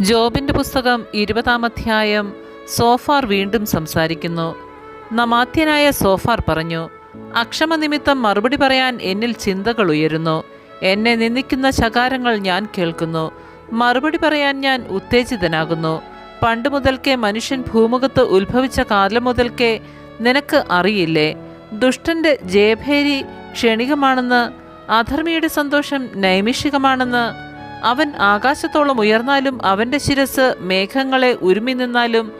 ജോബിന്റെ പുസ്തകം ഇരുപതാം അധ്യായം സോഫാർ വീണ്ടും സംസാരിക്കുന്നു. നമാത്യനായ സോഫാർ പറഞ്ഞു അക്ഷമനിമിത്തം മറുപടി പറയാൻ എന്നിൽ ചിന്തകൾ ഉയരുന്നു. എന്നെ നിന്ദിക്കുന്ന ശകാരങ്ങൾ ഞാൻ കേൾക്കുന്നു. മറുപടി പറയാൻ ഞാൻ ഉത്തേജിതനാകുന്നു. പണ്ട് മുതൽക്കേ മനുഷ്യൻ ഭൂമുഖത്ത് ഉത്ഭവിച്ച കാലം മുതൽക്കേ നിനക്ക് അറിയില്ലേ? ദുഷ്ടന്റെ ജയഭേരി ക്ഷണികമാണെന്ന് അധർമ്മിയുടെ സന്തോഷം നൈമിഷികമാണെന്ന് അവൻ ആകാശത്തോളം ഉയർന്നാലും അവന്റെ ശിരസ് മേഘങ്ങളെ ഉരുമി നിന്നാലും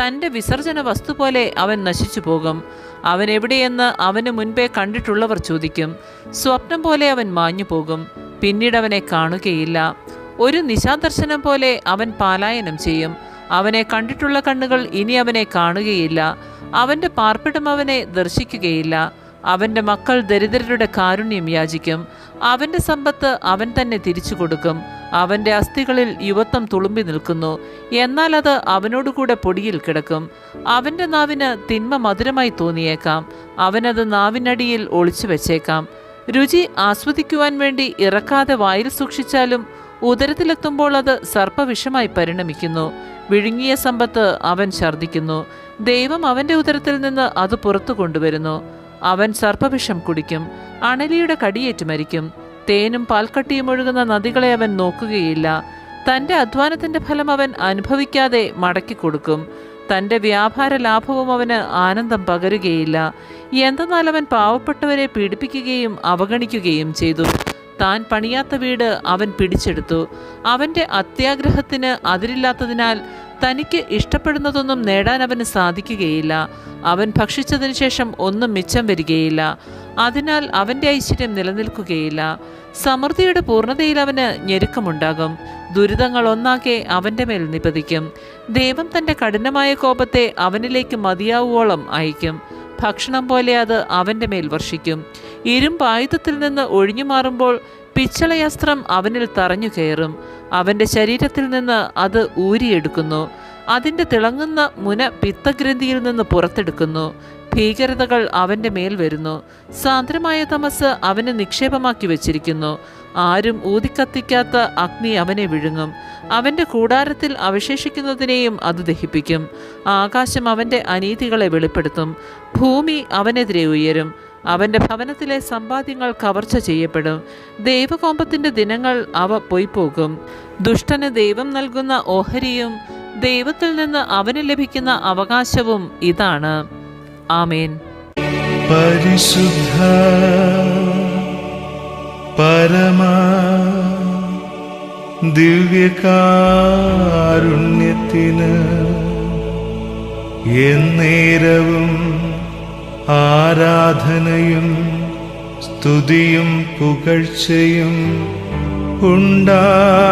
തന്റെ വിസർജന വസ്തു പോലെ അവൻ നശിച്ചു പോകും. അവൻ എവിടെയെന്ന് അവന് മുൻപേ കണ്ടിട്ടുള്ളവർ ചോദിക്കും. സ്വപ്നം പോലെ അവൻ മാഞ്ഞു പോകും. പിന്നീട് അവനെ കാണുകയില്ല. ഒരു നിശാദർശനം പോലെ അവൻ പാലായനം ചെയ്യും. അവനെ കണ്ടിട്ടുള്ള കണ്ണുകൾ ഇനി അവനെ കാണുകയില്ല. അവന്റെ പാർപ്പിടം അവനെ ദർശിക്കുകയില്ല. അവന്റെ മക്കൾ ദരിദ്രരുടെ കാരുണ്യം യാചിക്കും. അവന്റെ സമ്പത്ത് അവൻ തന്നെ തിരിച്ചു കൊടുക്കും. അവന്റെ അസ്ഥികളിൽ യുവത്വം തുളുമ്പി നിൽക്കുന്നു. എന്നാൽ അത് അവനോടുകൂടെ പൊടിയിൽ കിടക്കും. അവന്റെ നാവിന് തിന്മ മധുരമായി തോന്നിയേക്കാം. അവനത് നാവിനടിയിൽ ഒളിച്ചു വെച്ചേക്കാം. രുചി ആസ്വദിക്കുവാൻ വേണ്ടി ഇറക്കാതെ വായിൽ സൂക്ഷിച്ചാലും ഉദരത്തിലെത്തുമ്പോൾ അത് സർപ്പവിഷമായി പരിണമിക്കുന്നു. വിഴുങ്ങിയ സമ്പത്ത് അവൻ ഛർദ്ദിക്കുന്നു. ദൈവം അവന്റെ ഉദരത്തിൽ നിന്ന് അത് പുറത്തു കൊണ്ടുവരുന്നു. അവൻ സർപ്പവിഷം കുടിക്കും അണലിയുടെ കടിയേറ്റ് മരിക്കും. തേനും പാൽക്കട്ടിയും ഒഴുകുന്ന നദികളെ അവൻ നോക്കുകയില്ല. തന്റെ അധ്വാനത്തിന്റെ ഫലം അവൻ അനുഭവിക്കാതെ മടക്കി കൊടുക്കും. തന്റെ വ്യാപാര ലാഭവും അവന് ആനന്ദം പകരുകയില്ല. എന്തെന്നാൽ അവൻ പാവപ്പെട്ടവരെ പീഡിപ്പിക്കുകയും അവഗണിക്കുകയും ചെയ്തു. താൻ പണിയാത്ത വീട് അവൻ പിടിച്ചെടുത്തു. അവന്റെ അത്യാഗ്രഹത്തിന് അതിരില്ലാത്തതിനാൽ തനിക്ക് ഇഷ്ടപ്പെടുന്നതൊന്നും നേടാൻ അവന് സാധിക്കുകയില്ല. അവൻ ഭക്ഷിച്ചതിന് ശേഷം ഒന്നും മിച്ചം വരികയില്ല. അതിനാൽ അവന്റെ ഐശ്വര്യം നിലനിൽക്കുകയില്ല. സമൃദ്ധിയുടെ പൂർണതയിൽ അവന് ഞെരുക്കമുണ്ടാകും. ദുരിതങ്ങൾ ഒന്നാകെ അവന്റെ മേൽ നിപതിക്കും. ദൈവം തന്റെ കഠിനമായ കോപത്തെ അവനിലേക്ക് മതിയാവുവോളം അയക്കും ഭക്ഷണം പോലെ അത് അവന്റെ മേൽ വർഷിക്കും. ഇരുമ്പായുധത്തിൽ നിന്ന് ഒഴിഞ്ഞു മാറുമ്പോൾ പിച്ചളയസ്ത്രം അവനിൽ തറഞ്ഞു കയറും. അവന്റെ ശരീരത്തിൽ നിന്ന് അത് ഊരിയെടുക്കുന്നു. അതിന്റെ തിളങ്ങുന്ന മുന പിത്തഗ്രന്ഥിയിൽ നിന്ന് പുറത്തെടുക്കുന്നു. ഭീകരതകൾ അവന്റെ മേൽ വരുന്നു. സാന്ദ്രമായ തമസ് അവനെ നിക്ഷേപമാക്കി വച്ചിരിക്കുന്നു. ആരും ഊതിക്കത്തിക്കാത്ത അഗ്നി അവനെ വിഴുങ്ങും. അവന്റെ കൂടാരത്തിൽ അവശേഷിക്കുന്നതിനെയും അത് ദഹിപ്പിക്കും. ആകാശം അവന്റെ അനീതികളെ വെളിപ്പെടുത്തും. ഭൂമി അവനെതിരെ ഉയരും. അവന്റെ ഭവനത്തിലെ സമ്പാദ്യങ്ങൾ കവർച്ച ചെയ്യപ്പെടും. ദൈവകോപത്തിന്റെ ദിനങ്ങൾ അവ പോയിപ്പോകും ദുഷ്ടന് ദൈവം നൽകുന്ന ഓഹരിയും ദൈവത്തിൽ നിന്ന് അവന് ലഭിക്കുന്ന അവകാശവും ഇതാണ്. ആമേൻ. പരിശുദ്ധ പരമ ദിവ്യകാരുണ്യത്തിന് എന്നേരവും ആരാധനയും സ്തുതിയും പുകഴ്ചയും ഉണ്ടായിരിക്കട്ടെ